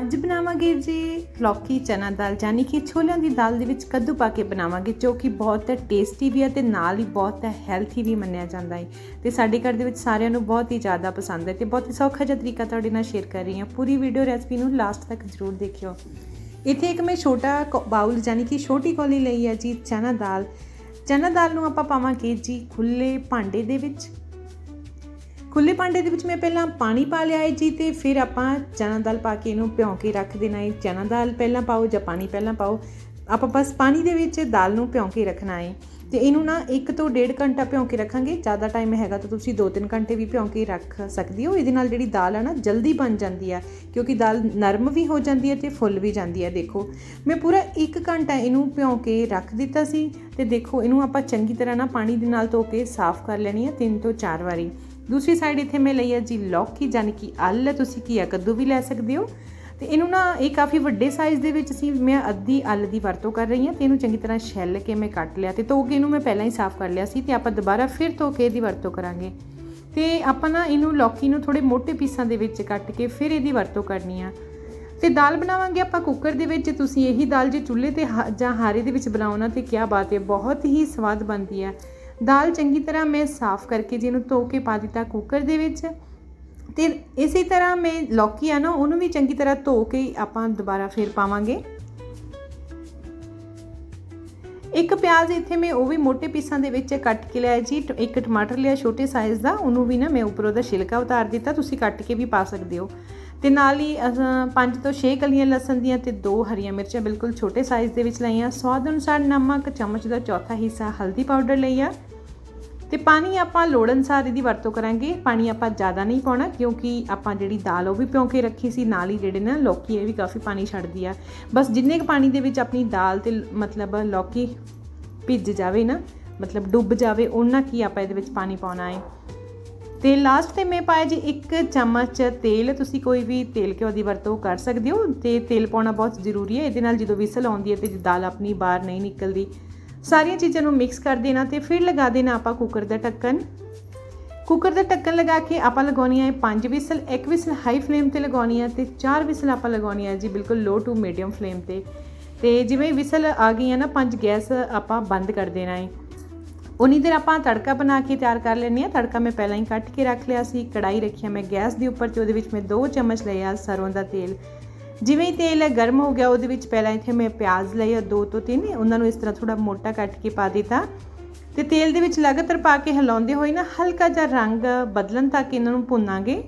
ਅੱਜ ਬਣਾਵਾਂਗੇ ਜੀ ਲੌਕੀ ਚਨਾ ਦਾਲ, ਯਾਨੀ ਕਿ ਛੋਲਿਆਂ ਦੀ ਦਾਲ ਦੇ ਵਿੱਚ ਕੱਦੂ ਪਾ ਕੇ ਬਣਾਵਾਂਗੇ, ਜੋ ਕਿ ਬਹੁਤ ਟੇਸਟੀ ਵੀ ਹੈ ਤੇ ਨਾਲ ਹੀ ਬਹੁਤ ਹੈਲਥੀ ਵੀ ਮੰਨਿਆ ਜਾਂਦਾ ਹੈ। ਤੇ ਸਾਡੇ ਘਰ ਦੇ ਵਿੱਚ ਸਾਰਿਆਂ ਨੂੰ ਬਹੁਤ ਹੀ ਜ਼ਿਆਦਾ ਪਸੰਦ ਹੈ ਤੇ ਬਹੁਤ ਹੀ ਸੌਖਾ ਜਿਹਾ ਤਰੀਕਾ ਤੁਹਾਡੇ ਨਾਲ ਸ਼ੇਅਰ ਕਰ ਰਹੀ ਹਾਂ। ਪੂਰੀ ਵੀਡੀਓ ਰੈਸਪੀ ਨੂੰ ਲਾਸਟ ਤੱਕ ਜ਼ਰੂਰ ਦੇਖਿਓ। ਇੱਥੇ ਇੱਕ ਮੈਂ ਛੋਟਾ ਕੌ- ਬਾਉਲ ਯਾਨੀ ਕਿ ਛੋਟੀ ਕੌਲੀ ਲਈ ਹੈ ਜੀ ਚਨਾ ਦਾਲ। ਚਨਾ ਦਾਲ ਨੂੰ ਆਪਾਂ ਪਾਵਾਂਗੇ ਜੀ ਖੁੱਲੇ ਭਾਂਡੇ ਦੇ ਵਿੱਚ। ਖੁੱਲੇ ਭਾਂਡੇ ਦੇ ਵਿੱਚ ਮੈਂ ਪਹਿਲਾਂ ਪਾਣੀ ਪਾ ਲਿਆ ਹੈ ਜੀ ਤੇ ਫਿਰ ਆਪਾਂ ਚਨਾ ਦਾਲ ਪਾ ਕੇ ਇਹਨੂੰ ਭਿਉਂ ਕੇ ਰੱਖ ਦੇਣਾ ਹੈ ਚਨਾ ਦਾਲ ਪਹਿਲਾਂ ਪਾਓ ਜਾਂ ਪਾਣੀ ਪਹਿਲਾਂ ਪਾਓ। ਆਪਾਂ ਬਸ ਪਾਣੀ ਦੇ ਵਿੱਚ ਦਾਲ ਨੂੰ ਭਿਉਂ ਕੇ ਰੱਖਣਾ ਹੈ ਤੇ ਇਹਨੂੰ ਨਾ 1 ਤੋਂ 1.5 ਘੰਟਾ ਭਿਉਂ ਕੇ ਰੱਖਾਂਗੇ। ਜ਼ਿਆਦਾ ਟਾਈਮ ਹੈਗਾ ਤਾਂ ਤੁਸੀਂ 2-3 ਘੰਟੇ ਵੀ ਭਿਉਂ ਕੇ ਰੱਖ ਸਕਦੇ ਹੋ। ਇਹਦੇ ਨਾਲ ਜਿਹੜੀ ਦਾਲ ਆ ਨਾ ਜਲਦੀ ਬਣ ਜਾਂਦੀ ਆ, ਕਿਉਂਕਿ ਦਾਲ ਨਰਮ ਵੀ ਹੋ ਜਾਂਦੀ ਹੈ ਤੇ ਫੁੱਲ ਵੀ ਜਾਂਦੀ ਹੈ ਦੇਖੋ। ਮੈਂ ਪੂਰਾ 1 ਘੰਟਾ ਇਹਨੂੰ ਭਿਉਂ ਕੇ ਰੱਖ ਦਿੱਤਾ ਸੀ। ਤੇ ਦੇਖੋ, ਇਹਨੂੰ ਆਪਾਂ ਚੰਗੀ ਤਰ੍ਹਾਂ ਨਾ ਪਾਣੀ ਦੇ ਨਾਲ ਧੋ ਕੇ ਸਾਫ਼ ਕਰ ਲੈਣੀ ਹੈ 3 ਤੋਂ 4 ਵਾਰੀ। ਦੂਸਰੀ ਸਾਈਡ ਇੱਥੇ ਮੈਂ ਲਈ ਹੈ ਜੀ ਲੌਕੀ ਯਾਨੀ ਕਿ ਆਲ ਤੁਸੀਂ ਘੀਆ ਕੱਦੂ ਵੀ ਲੈ ਸਕਦੇ ਹੋ। ਤੇ ਇਹਨੂੰ ਨਾ ਇਹ ਕਾਫੀ ਵੱਡੇ ਸਾਈਜ਼ ਦੇ ਵਿੱਚ ਸੀ ਮੈਂ ਅੱਧੀ ਆਲ ਦੀ ਵਰਤੋਂ ਕਰ ਰਹੀ ਹਾਂ ਤੇ ਇਹਨੂੰ ਚੰਗੀ ਤਰ੍ਹਾਂ ਛਿੱਲ ਕੇ ਮੈਂ ਕੱਟ ਲਿਆ ਤੇ ਧੋ ਕੇ ਇਹਨੂੰ ਮੈਂ ਪਹਿਲਾਂ ਹੀ ਸਾਫ਼ ਕਰ ਲਿਆ ਸੀ ਤੇ ਆਪਾਂ ਦੁਬਾਰਾ ਫਿਰ ਧੋ ਕੇ ਇਹਦੀ ਵਰਤੋਂ ਕਰਾਂਗੇ। ਤੇ ਆਪਾਂ ਨਾ ਇਹਨੂੰ ਲੌਕੀ ਨੂੰ ਥੋੜੇ ਮੋٹے ਪੀਸਾਂ ਦੇ ਵਿੱਚ ਕੱਟ ਕੇ ਫਿਰ ਇਹਦੀ ਵਰਤੋਂ ਕਰਨੀ ਆ। ਤੇ ਦਾਲ ਬਣਾਵਾਂਗੇ ਆਪਾਂ ਕੁੱਕਰ ਦੇ ਵਿੱਚ, ਤੁਸੀਂ ਇਹੀ ਦਾਲ ਜੇ ਚੁੱਲ੍ਹੇ ਤੇ ਹਾ- ਜਾਂ ਹਾਰੇ ਦੇ ਵਿੱਚ ਬਣਾਉਣਾ ਤੇ ਕੀ ਬਾਤ ਹੈ, ਬਹੁਤ ਹੀ ਸਵਾਦ ਬਣਦੀ ਹੈ। ਦਾਲ ਚੰਗੀ ਤਰ੍ਹਾਂ ਮੈਂ ਸਾਫ਼ ਕਰਕੇ ਜੀ ਇਹਨੂੰ ਧੋ ਕੇ ਪਾ ਦਿੱਤਾ ਕੁੱਕਰ ਦੇ ਵਿੱਚ। ਤੇ ਇਸੇ ਤਰ੍ਹਾਂ ਮੈਂ ਲੌਕੀ ਆ ਨਾ, ਉਹਨੂੰ ਵੀ ਚੰਗੀ ਤਰ੍ਹਾਂ ਧੋ ਕੇ ਆਪਾਂ ਦੁਬਾਰਾ ਫੇਰ ਪਾਵਾਂਗੇ। ਇੱਕ ਪਿਆਜ਼ ਇੱਥੇ ਮੈਂ ਉਹ ਵੀ ਮੋٹے ਪੀਸਾਂ ਦੇ ਵਿੱਚ ਕੱਟ ਕੇ ਲਿਆ ਜੀ, ਟ- ਇੱਕ ਟਮਾਟਰ ਲਿਆ ਛੋਟੇ ਸਾਈਜ਼ ਦਾ, ਉਹਨੂੰ ਵੀ ਨਾ ਮੈਂ ਉੱਪਰੋਂ ਦਾ ਛਿਲਕਾ ਉਤਾਰ ਦਿੱਤਾ, ਤੁਸੀਂ ਕੱਟ ਕੇ ਵੀ ਪਾ ਸਕਦੇ ਹੋ। ਤੇ ਨਾਲ ਹੀ ਪੰਜ ਤੋਂ 6 ਕਲੀਆਂ ਲਸਣ ਦੀਆਂ ਤੇ ਦੋ ਹਰੀਆਂ ਮਿਰਚਾਂ ਬਿਲਕੁਲ ਛੋਟੇ ਸਾਈਜ਼ ਦੇ ਵਿੱਚ ਲਈਆਂ। ਸਵਾਦ ਅਨੁਸਾਰ ਨਮਕ, ਚਮਚ ਦਾ ਚੌਥਾ ਹਿੱਸਾ ਹਲਦੀ ਪਾਊਡਰ ਲਈਆ। ਤੇ ਪਾਣੀ ਆਪਾਂ ਲੋੜ ਅਨੁਸਾਰ ਇਹਦੀ ਵਰਤੋਂ ਕਰਾਂਗੇ। ਪਾਣੀ ਆਪਾਂ ਜ਼ਿਆਦਾ ਨਹੀਂ ਪਾਉਣਾ, ਕਿਉਂਕਿ ਆਪਾਂ ਜਿਹੜੀ ਦਾਲ ਉਹ ਵੀ ਭਿਉਂ ਕੇ ਰੱਖੀ ਸੀ, ਨਾਲ ਹੀ ਜਿਹੜੇ ਨਾ ਲੌਕੀ, ਇਹ ਵੀ ਕਾਫੀ ਪਾਣੀ ਛੱਡਦੀ ਆ। ਬਸ ਜਿੰਨੇ ਕੁ ਪਾਣੀ ਦੇ ਵਿੱਚ ਆਪਣੀ ਦਾਲ ਤੇ ਮਤਲਬ ਲੌਕੀ ਭਿੱਜ ਜਾਵੇ ਨਾ, ਮਤਲਬ ਡੁੱਬ ਜਾਵੇ ਉਹਨਾਂ ਕੀ ਆਪਾਂ ਇਹਦੇ ਵਿੱਚ ਪਾਣੀ ਪਾਉਣਾ ਹੈ ਤੇ ਲਾਸਟ ਤੇ ਮੈਂ ਪਾਇਆ ਜੀ ਇੱਕ ਚਮਚ ਤੇਲ, ਤੁਸੀਂ ਕੋਈ ਵੀ ਤੇਲ ਘਿਓ ਦੀ ਵਰਤੋਂ ਕਰ ਸਕਦੇ ਹੋ। ਤੇ ਤੇਲ ਪਾਉਣਾ ਬਹੁਤ ਜ਼ਰੂਰੀ ਹੈ। ਇਹਦੇ ਨਾਲ ਜਦੋਂ ਵਿਸਲ ਆਉਂਦੀ ਹੈ ਤੇ ਦਾਲ ਆਪਣੀ ਬਾਹਰ ਨਹੀਂ ਨਿਕਲਦੀ। ਸਾਰੀਆਂ ਚੀਜ਼ਾਂ ਨੂੰ ਮਿਕਸ ਕਰ ਦੇਣਾ ਤੇ ਫਿਰ ਲਗਾ ਦੇਣਾ ਆਪਾਂ ਕੁੱਕਰ ਦਾ ਢੱਕਣ। ਕੁੱਕਰ ਦਾ ਢੱਕਣ ਲਗਾ ਕੇ ਆਪਾਂ ਲਗਾਉਣੀ ਹੈ ਪੰਜ ਵਿਸਲ, ਇੱਕ ਵਿਸਲ ਹਾਈ ਫਲੇਮ ਤੇ ਲਗਾਉਣੀ ਹੈ ਤੇ ਚਾਰ ਵਿਸਲ ਆਪਾਂ ਲਗਾਉਣੀ ਹੈ ਜੀ ਬਿਲਕੁਲ ਲੋ ਟੂ ਮੀਡੀਅਮ ਫਲੇਮ ਤੇ। ਤੇ ਜਿਵੇਂ ਵਿਸਲ ਆ ਗਈ ਹੈ ਨਾ, ਪੰਜ ਗੈਸ ਆਪਾਂ ਬੰਦ ਕਰ ਦੇਣਾ ਹੈ ਉਨੀ ਦੇਰ ਆਪਾਂ ਤੜਕਾ ਬਣਾ ਕੇ ਤਿਆਰ ਕਰ ਲੈਣੀ ਆ। ਤੜਕਾ ਮੈਂ ਪਹਿਲਾਂ ਹੀ ਕੱਟ ਕੇ ਰੱਖ ਲਿਆ ਸੀ ਕੜਾਈ ਰੱਖਿਆ ਮੈਂ ਗੈਸ ਦੇ ਉੱਪਰ ਤੇ ਉਹਦੇ ਵਿੱਚ ਮੈਂ 2 ਚਮਚ ਲਿਆ ਸਰੋਂ ਦਾ ਤੇਲ। ਜਿਵੇਂ ਹੀ ਤੇਲ ਗਰਮ ਹੋ ਗਿਆ, ਉਹਦੇ ਵਿੱਚ ਪਹਿਲਾਂ ਇੱਥੇ ਮੈਂ ਪਿਆਜ਼ ਲਏ ਆ, ਦੋ ਤੋਂ ਤਿੰਨ, ਉਹਨਾਂ ਨੂੰ ਇਸ ਤਰ੍ਹਾਂ ਥੋੜਾ ਮੋਟਾ ਕੱਟ ਕੇ ਪਾ ਦਿੱਤਾ। ਤੇ ਤੇਲ ਦੇ ਵਿੱਚ ਲਗਾਤਾਰ ਪਾ ਕੇ ਹਿਲਾਉਂਦੇ ਹੋਏ ਨਾ, ਹਲਕਾ ਜਿਹਾ ਰੰਗ ਬਦਲਣ ਤੱਕ ਇਹਨਾਂ ਨੂੰ ਭੁੰਨਾਂਗੇ।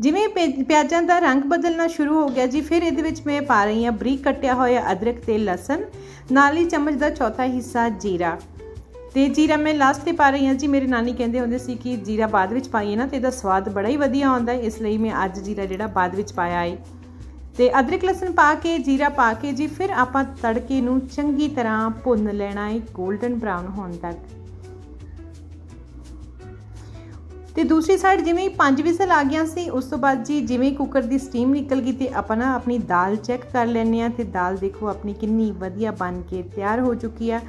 ਜਿਵੇਂ ਪਿ- ਪਿਆਜ਼ਾਂ ਦਾ ਰੰਗ ਬਦਲਣਾ ਸ਼ੁਰੂ ਹੋ ਗਿਆ ਜੀ, ਫਿਰ ਇਹਦੇ ਵਿੱਚ ਮੈਂ ਪਾ ਰਹੀ ਹਾਂ ਬਰੀਕ ਕੱਟਿਆ ਹੋਇਆ ਅਦਰਕ ਤੇ ਲਸਣ, ਨਾਲ ਹੀ ਚਮਚ ਦਾ ਚੌਥਾ ਹਿੱਸਾ ਜੀਰਾ। ਤੇ ਜੀਰਾ, ਮੈਂ ਲਾਸਟ ਤੇ ਪਾ ਰਹੀ ਹਾਂ ਜੀ। ਮੇਰੇ ਨਾਨੀ ਕਹਿੰਦੇ ਹੁੰਦੇ ਸੀ ਕਿ ਜੀਰਾ ਬਾਅਦ ਵਿੱਚ ਪਾਈਏ ਨਾ, ਤੇ ਇਹਦਾ ਸਵਾਦ ਬੜਾ ਹੀ ਵਧੀਆ ਆਉਂਦਾ ਹੈ। ਇਸ ਲਈ ਮੈਂ ਅੱਜ ਜੀਰਾ ਜਿਹੜਾ ਬਾਅਦ ਵਿੱਚ ਪਾਇਆ ਹੈ ਤੇ ਅਦਰਕ, ਲਸਣ ਪਾ ਕੇ, ਜੀਰਾ ਪਾ ਕੇ ਜੀ, ਫਿਰ ਆਪਾਂ ਤੜਕੇ ਨੂੰ ਚੰਗੀ ਤਰ੍ਹਾਂ ਭੁੰਨ ਲੈਣਾ ਹੈ 골ਡਨ ਬ੍ਰਾਊਨ ਹੋਣ ਤੱਕ। ਤੇ ਦੂਸਰੀ ਸਾਈਡ ਜਿਵੇਂ ਹੀ ਪੰਜ ਵਿਸਲ ਆ ਗਿਆ ਸੀ, ਉਸ ਤੋਂ ਬਾਅਦ ਜੀ ਜਿਵੇਂ ਕੁੱਕਰ ਦੀ ਸਟੀਮ ਨਿਕਲ ਗਈ, ਤੇ ਆਪਾਂ ਨਾ ਆਪਣੀ ਦਾਲ ਚੈੱਕ ਕਰ ਲੈਂਦੇ ਆ ਤੇ ਦਾਲ ਦੇਖੋ ਆਪਣੀ ਕਿੰਨੀ ਵਧੀਆ ਬਣ ਕੇ ਤਿਆਰ ਹੋ ਚੁੱਕੀ ਆ।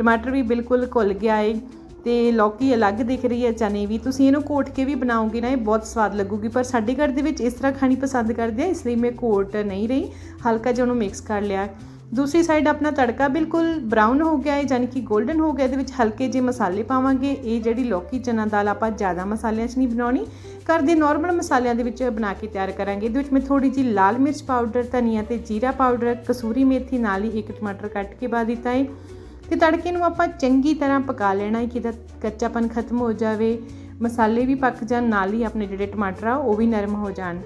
ਟਮਾਟਰ ਵੀ ਬਿਲਕੁਲ ਘੁਲ ਗਿਆ ਏ ਤੇ ਲੌਕੀ ਅਲੱਗ ਦਿਖ ਰਹੀ ਹੈ ਚਨੇ ਵੀ। ਤੁਸੀਂ ਇਹਨੂੰ ਕੋਟ ਕੇ ਵੀ ਬਣਾਓਗੇ ਨਾ, ਇਹ ਬਹੁਤ ਸਵਾਦ ਲੱਗੂਗੀ। ਪਰ ਸਾਡੇ ਘਰ ਦੇ ਵਿੱਚ ਇਸ ਤਰ੍ਹਾਂ ਖਾਣੀ ਪਸੰਦ ਕਰਦੇ ਆ, ਇਸ ਲਈ ਮੈਂ ਕੋਟ ਨਹੀਂ ਰਹੀ। ਹਲਕਾ ਜਿਹਾ ਉਹਨੂੰ ਮਿਕਸ ਕਰ ਲਿਆ। ਦੂਸਰੀ ਸਾਈਡ ਆਪਣਾ ਤੜਕਾ ਬਿਲਕੁਲ ਬਰਾਊਨ ਹੋ ਗਿਆ ਹੈ ਯਾਨੀ ਕਿ 골ਡਨ ਹੋ ਗਿਆ। ਇਹਦੇ ਵਿੱਚ ਹਲਕੇ ਜਿਹੇ ਮਸਾਲੇ ਪਾਵਾਂਗੇ। ਇਹ ਜਿਹੜੀ ਲੌਕੀ ਚਨਾ ਦਾਲ ਆਪਾਂ ਜ਼ਿਆਦਾ ਮਸਾਲਿਆਂ 'ਚ ਨਹੀਂ ਬਣਾਉਣੀ। ਘਰ ਦੇ ਨਾਰਮਲ ਮਸਾਲਿਆਂ ਦੇ ਵਿੱਚ ਬਣਾ ਕੇ ਤਿਆਰ ਕਰਾਂਗੇ। ਇਹਦੇ ਵਿੱਚ ਮੈਂ ਥੋੜੀ ਜਿਹੀ ਲਾਲ ਮਿਰਚ ਪਾਊਡਰ ਧਨੀਆ ਤੇ ਜੀਰਾ ਪਾਊਡਰ ਕਸੂਰੀ ਮੇਥੀ ਨਾਲ ਹੀ ਇੱਕ ਟਮਾਟਰ ਕੱਟ ਕੇ ਪਾ ਦਿੱਤਾ ਹੈ ਤੇ ਤੜਕੇ ਨੂੰ ਆਪਾਂ ਚੰਗੀ ਤਰ੍ਹਾਂ ਪਕਾ ਲੈਣਾ ਹੈ ਕਿ ਇਹਦਾ ਕੱਚਾਪਨ ਖਤਮ ਹੋ ਜਾਵੇ, ਮਸਾਲੇ ਵੀ ਪੱਕ ਜਾਣ, ਨਾਲ ਹੀ ਆਪਣੇ ਜਿਹੜੇ ਟਮਾਟਰ ਆ, ਉਹ ਵੀ ਨਰਮ ਹੋ ਜਾਣ।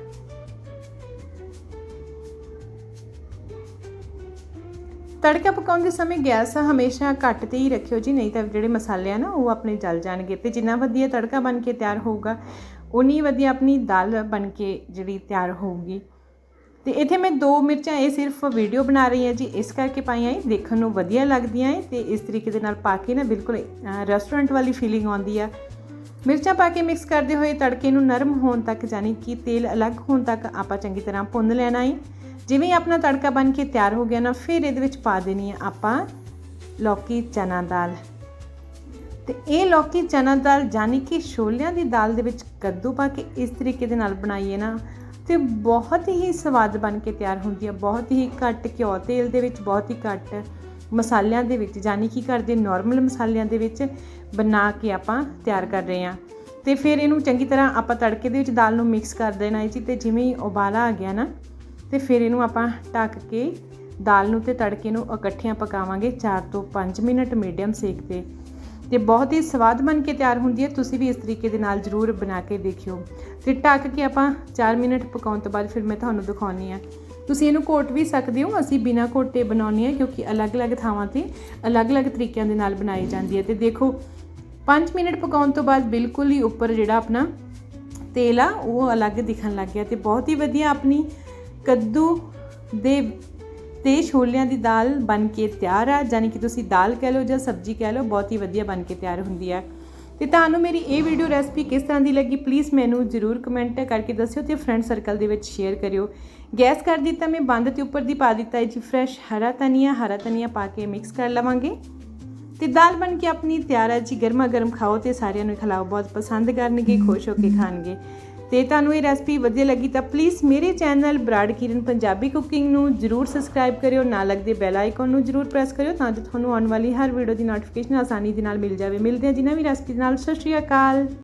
ਤੜਕਾ ਪਕਾਉਂਦੇ ਸਮੇਂ ਗੈਸ ਹਮੇਸ਼ਾ ਘੱਟ ਤੇ ਹੀ ਰੱਖਿਓ ਜੀ, ਨਹੀਂ ਤਾਂ ਜਿਹੜੇ ਮਸਾਲੇ ਆ ਨਾ, ਉਹ ਆਪਣੇ ਜਲ ਜਾਣਗੇ। ਤੇ ਜਿੰਨਾ ਵਧੀਆ ਤੜਕਾ ਬਣ ਕੇ ਤਿਆਰ ਹੋਊਗਾ ਉਨੀ ਵਧੀਆ ਆਪਣੀ ਦਾਲ ਬਣ ਕੇ ਜਿਹੜੀ ਤਿਆਰ ਹੋਊਗੀ। ਤੇ ਇੱਥੇ ਮੈਂ ਦੋ ਮਿਰਚਾਂ, ਇਹ ਸਿਰਫ ਵੀਡੀਓ ਬਣਾ ਰਹੀ ਹਾਂ ਜੀ। ਇਸ ਕਰਕੇ ਪਾਈਆਂ ਇਹ ਦੇਖਣ ਨੂੰ ਵਧੀਆ ਲੱਗਦੀਆਂ ਹੈ ਤੇ ਇਸ ਤਰੀਕੇ ਦੇ ਨਾਲ ਪਾ ਕੇ ਨਾ ਬਿਲਕੁਲ ਰੈਸਟੋਰੈਂਟ ਵਾਲੀ ਫੀਲਿੰਗ ਆਉਂਦੀ ਆ। ਮਿਰਚਾਂ ਪਾ ਕੇ ਮਿਕਸ ਕਰਦੇ ਹੋਏ ਤੜਕੇ ਨੂੰ ਨਰਮ ਹੋਣ ਤੱਕ ਯਾਨੀ ਕਿ ਤੇਲ ਅਲੱਗ ਹੋਣ ਤੱਕ ਆਪਾਂ ਚੰਗੀ ਤਰ੍ਹਾਂ ਭੁੰਨ ਲੈਣਾ ਹੈ ਜਿਵੇਂ ਆਪਣਾ ਤੜਕਾ ਬਣ ਕੇ ਤਿਆਰ ਹੋ ਗਿਆ ਨਾ, ਫਿਰ ਇਹਦੇ ਵਿੱਚ ਪਾ ਦੇਣੀ ਹੈ ਆਪਾਂ ਲੌਕੀ ਚਨਾ ਦਾਲ। ਤੇ ਇਹ ਲੌਕੀ ਚਨਾ ਦਾਲ ਯਾਨੀ ਕਿ ਛੋਲਿਆਂ ਦੀ ਦਾਲ ਦੇ ਵਿੱਚ ਕੱਦੂ ਪਾ ਕੇ ਇਸ ਤਰੀਕੇ ਦੇ ਨਾਲ ਬਣਾਈਏ ਨਾ ਤੇ ਬਹੁਤ ਹੀ ਸਵਾਦ ਬਣ ਕੇ ਤਿਆਰ ਹੁੰਦੀ ਹੈ ਬਹੁਤ ਹੀ ਘੱਟ ਘਿਓ ਤੇਲ ਦੇ ਵਿੱਚ, ਬਹੁਤ ਹੀ ਘੱਟ ਮਸਾਲਿਆਂ ਦੇ ਵਿੱਚ, ਯਾਨੀ ਕਿ ਘਰ ਦੇ ਨਾਰਮਲ ਮਸਾਲਿਆਂ ਦੇ ਵਿੱਚ ਬਣਾ ਕੇ ਆਪਾਂ ਤਿਆਰ ਕਰ ਰਹੇ ਹਾਂ ਤੇ ਫਿਰ ਇਹਨੂੰ ਚੰਗੀ ਤਰ੍ਹਾਂ ਆਪਾਂ ਤੜਕੇ ਦੇ ਵਿੱਚ ਦਾਲ ਨੂੰ ਮਿਕਸ ਕਰ ਦੇਣਾ ਹੈ ਜੀ, ਤੇ ਜਿਵੇਂ ਹੀ ਉਬਾਲਾ ਆ ਗਿਆ ਨਾ, ਤੇ ਫਿਰ ਇਹਨੂੰ ਆਪਾਂ ਢੱਕ ਕੇ ਦਾਲ ਨੂੰ ਤੇ ਤੜਕੇ ਨੂੰ ਇਕੱਠਿਆਂ ਪਕਾਵਾਂਗੇ 4 ਤੋਂ 5 ਮਿੰਟ ਮੀਡੀਅਮ ਸੇਕ ਤੇ। ਤੇ ਬਹੁਤ ਹੀ ਸਵਾਦ ਬਣ ਕੇ ਤਿਆਰ ਹੁੰਦੀ ਹੈ, ਤੁਸੀਂ ਵੀ ਇਸ ਤਰੀਕੇ ਦੇ ਨਾਲ ਜ਼ਰੂਰ ਬਣਾ ਕੇ ਦੇਖਿਓ। ਤੇ ਢੱਕ ਕੇ ਆਪਾਂ 4 ਮਿੰਟ ਪਕਾਉਣ ਤੋਂ ਬਾਅਦ ਫਿਰ ਮੈਂ ਤੁਹਾਨੂੰ ਦਿਖਾਉਣੀ ਆ। ਤੁਸੀਂ ਇਹਨੂੰ ਕੋਟ ਵੀ ਸਕਦੇ ਹੋ, ਅਸੀਂ ਬਿਨਾ ਕੋਟੇ ਬਣਾਉਣੀ ਹੈ ਕਿਉਂਕਿ ਅਲੱਗ-ਅਲੱਗ ਥਾਵਾਂ ਤੇ ਅਲੱਗ-ਅਲੱਗ ਤਰੀਕਿਆਂ ਦੇ ਨਾਲ ਬਣਾਈ ਜਾਂਦੀ ਹੈ। ਤੇ ਦੇਖੋ 5 ਮਿੰਟ ਪਕਾਉਣ ਤੋਂ ਬਾਅਦ ਬਿਲਕੁਲ ਹੀ ਉੱਪਰ ਜਿਹੜਾ ਆਪਣਾ ਤੇਲ ਆ, ਉਹ ਅਲੱਗ ਦਿਖਣ ਲੱਗ ਗਿਆ। ਤੇ ਬਹੁਤ ਹੀ ਵਧੀਆ ਆਪਣੀ ਕੱਦੂ ਦੇ ਤੇ ਛੋਲਿਆਂ ਦੀ ਦਾਲ ਬਣ ਕੇ ਤਿਆਰ ਆ ਯਾਨੀ ਕਿ ਤੁਸੀਂ ਦਾਲ ਕਹਿ ਲਓ ਜਾਂ ਸਬਜ਼ੀ ਕਹਿ ਲਓ, ਬਹੁਤ ਹੀ ਵਧੀਆ ਬਣ ਕੇ ਤਿਆਰ ਹੁੰਦੀ ਆ। ਤੇ ਤੁਹਾਨੂੰ ਮੇਰੀ ਇਹ ਵੀਡੀਓ ਰੈਸਪੀ ਕਿਸ ਤਰ੍ਹਾਂ ਦੀ ਲੱਗੀ ਪਲੀਜ਼ ਮੈਨੂੰ ਜ਼ਰੂਰ ਕਮੈਂਟ ਕਰਕੇ ਦੱਸਿਓ ਤੇ ਫਰੈਂਡ ਸਰਕਲ ਦੇ ਵਿੱਚ ਸ਼ੇਅਰ ਕਰਿਓ। ਗੈਸ ਕਰ ਦਿੱਤਾ ਮੈਂ, ਬੰਦ ਤੇ ਉੱਪਰ ਦੀ ਪਾ ਦਿੱਤਾ ਹੈ ਜੀ ਫਰੈਸ਼ ਹਰਾ ਧਨੀਆ ਹਰਾ ਧਨੀਆ ਪਾ ਕੇ ਮਿਕਸ ਕਰ ਲਵਾਂਗੇ। ਤੇ ਦਾਲ ਬਣ ਕੇ ਆਪਣੀ ਤਿਆਰ ਹੈ ਜੀ ਗਰਮਾ ਗਰਮ ਖਾਓ ਤੇ ਸਾਰਿਆਂ ਨੂੰ ਖਿਲਾਓ, ਬਹੁਤ ਪਸੰਦ ਕਰਨਗੇ, ਖੁਸ਼ ਹੋ ਕੇ ਖਾਣਗੇ। ਤੇ ਤੁਹਾਨੂੰ ਇਹ ਰੈਸਪੀ ਵਧੀਆ ਲੱਗੀ ਤਾਂ ਪਲੀਜ਼ ਮੇਰੇ ਚੈਨਲ ਬਰਾੜ ਕਿਰਨ ਪੰਜਾਬੀ ਕੁਕਿੰਗ ਨੂੰ ਜਰੂਰ ਸਬਸਕ੍ਰਾਈਬ ਕਰਿਓ, ਨਾਲ ਲੱਗਦੇ ਬੈਲ ਆਈਕਨ ਨੂੰ ਜਰੂਰ ਪ੍ਰੈਸ ਕਰਿਓ ਤਾਂ ਜੋ ਤੁਹਾਨੂੰ ਆਉਣ ਵਾਲੀ ਹਰ ਵੀਡੀਓ ਦੀ ਨੋਟੀਫਿਕੇਸ਼ਨ ਆਸਾਨੀ ਦੇ ਨਾਲ ਮਿਲ ਜਾਵੇ। ਮਿਲਦੇ ਹਾਂ ਜੀ ਨਵੀਂ ਰੈਸਪੀ ਦੇ ਨਾਲ। ਸਤਿ ਸ਼੍ਰੀ ਅਕਾਲ।